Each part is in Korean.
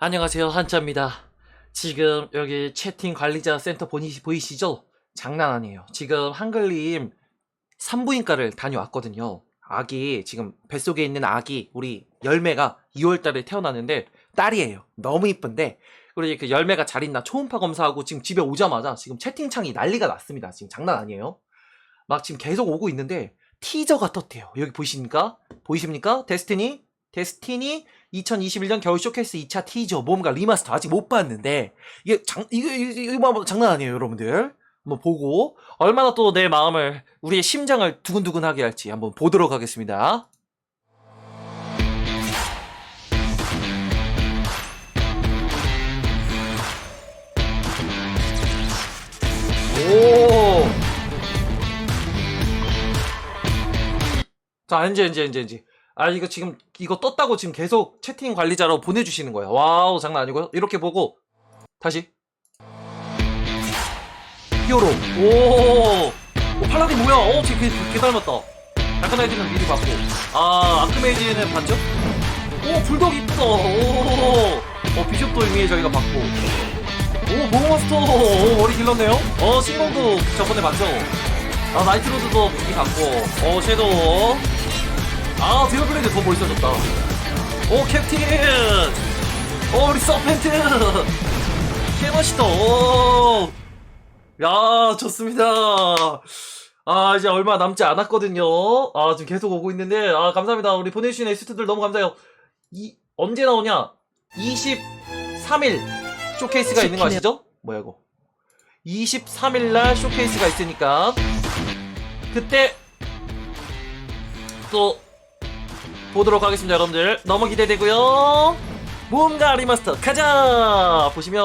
안녕하세요 한자입니다. 지금 여기 채팅 관리자 센터 보이, 보이시죠? 장난 아니에요. 지금 한글님 산부인과를 다녀왔거든요. 아기 지금 뱃속에 있는 아기 우리 열매가 2월달에 태어났는데 딸이에요. 너무 이쁜데 그리고 그 열매가 잘 있나 초음파 검사하고 지금 집에 오자마자 지금 채팅창이 난리가 났습니다. 지금 장난 아니에요. 막 지금 계속 오고 있는데 티저가 떴대요. 여기 보이십니까? 보이십니까? 데스티니? 데스티니 2021년 겨울 쇼케이스 2차 티저 뭔가 리마스터 아직 못 봤는데 이게 장 이거, 이거 뭐 장난 아니에요, 여러분들. 한번 보고 얼마나 또 내 마음을 우리의 심장을 두근두근하게 할지 한번 보도록 하겠습니다. 오. 자, 이제 이제 이제 이제. 아, 이거 지금 이거 떴다고 지금 계속 채팅 관리자로 보내 주시는 거예요. 와우, 장난 아니고요. 이렇게 보고 다시 히어로. 오. 오, 팔라딘 뭐야? 어, 쟤 개, 개 닮았다. 다크나이트는 미리 봤고. 아, 아크메이지는 봤죠? 오, 불독 이쁘다. 오. 어, 비숍도 이미 저희가 봤고. 오, 모모스터. 오, 머리 길렀네요. 어, 신공도 저번에 봤죠? 아, 나이트로드도 미리 봤고. 어, 섀도우. 아, 디어블레이드 더 멋있어졌다. 오, 캡틴! 오, 우리 서펜트! 개 멋있다. 오! 야, 좋습니다. 아, 이제 얼마 남지 않았거든요. 아, 지금 계속 오고 있는데, 아, 감사합니다. 우리 보내주신 에스트들 너무 감사해요. 이, 언제 나오냐? 23일 쇼케이스가 있는 거 아시죠? 뭐야, 이거. 23일날 쇼케이스가 있으니까, 그때, 또, 보도록 하겠습니다, 여러분들. 너무 기대되고요. 뭔가 리마스터 가자. 보시면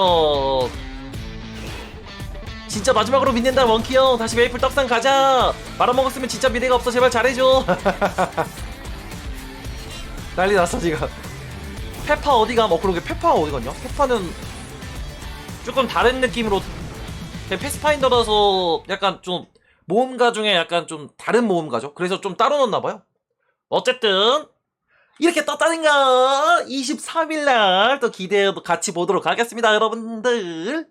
진짜 마지막으로 믿는다 원키 형. 다시 메이플 떡상 가자. 말아먹었으면 진짜 미래가 없어. 제발 잘해줘. 난리 났어 지금. 페파 어디가? 뭐 그러게 페파 어디 갔냐? 페파는 조금 다른 느낌으로 패스파인더라서 약간 좀 모험가 중에 약간 좀 다른 모험가죠. 그래서 좀 따로 넣었나 봐요. 어쨌든 이렇게 떴다니까 23일 날 또 기대해도 같이 보도록 하겠습니다 여러분들